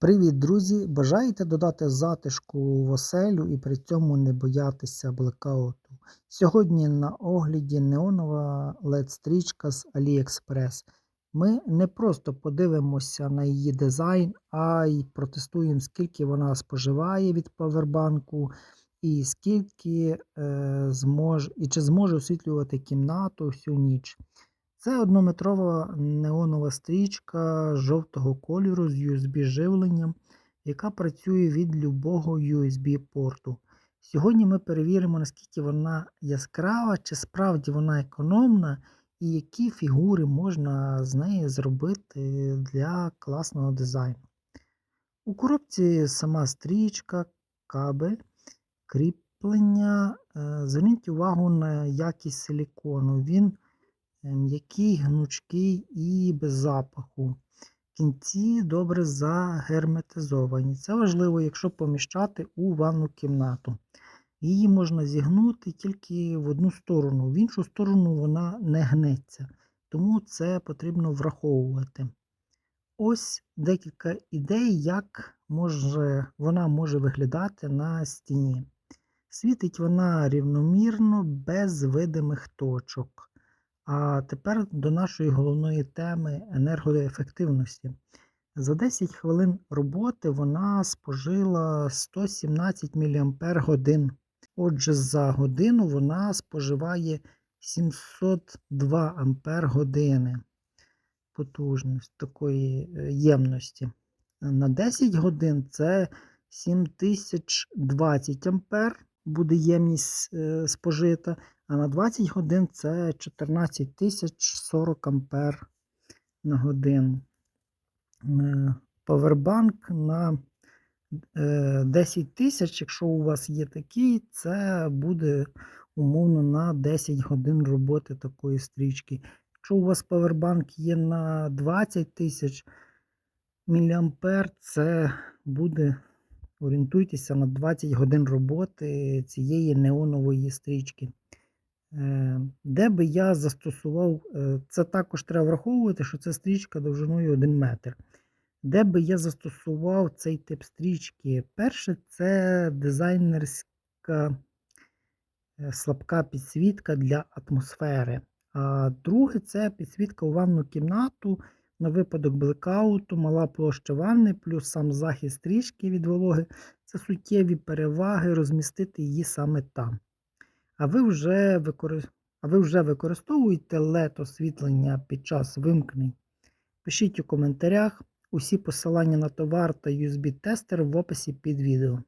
Привіт, друзі! Бажаєте додати затишку в оселю і при цьому не боятися блекауту? Сьогодні на огляді неонова LED-стрічка з AliExpress. Ми не просто подивимося на її дизайн, а й протестуємо, скільки вона споживає від павербанку, і скільки е, зможе, і чи зможе освітлювати кімнату всю ніч. Це однометрова неонова стрічка жовтого кольору з USB-живленням, яка працює від любого USB-порту. Сьогодні ми перевіримо, наскільки вона яскрава, чи справді вона економна, і які фігури можна з неї зробити для класного дизайну. У коробці сама стрічка, кабель, кріплення. Е, Зверніть увагу на якість силікону. Він м'який, гнучкий і без запаху. Кінці добре загерметизовані. Це важливо, якщо поміщати у ванну кімнату. Її можна зігнути тільки в одну сторону, в іншу сторону вона не гнеться, тому це потрібно враховувати. Ось декілька ідей, як може, вона може виглядати на стіні. Світить вона рівномірно, без видимих точок. А тепер до нашої головної теми енергоефективності. За 10 хвилин роботи вона спожила 117 мАч. Отже, за годину вона споживає 702 Ампер години потужність такої е, ємності. На 10 годин це 7020 Ампер буде ємність е, спожита, а на 20 годин це 14 тисяч 40 ампер на годину. Е, Повербанк на 10 е, тисяч, якщо у вас є такий, це буде умовно на 10 годин роботи такої стрічки. Якщо у вас павербанк є на 20 тисяч мА, це буде Орієнтуйтеся на 20 годин роботи цієї неонової стрічки. Е, де би я застосував, е, це також треба враховувати, що це стрічка довжиною 1 метр. Де би я застосував цей тип стрічки? Перше, це дизайнерська е, слабка підсвітка для атмосфери. А друге, це підсвітка у ванну кімнату. На випадок блекауту, мала площа ванни, плюс сам захист стрічки від вологи це суттєві переваги розмістити її саме там. А ви вже викор... а ви вже використовуєте LED освітлення під час вимкнень? Пишіть у коментарях усі посилання на товар та USB-тестер в описі під відео.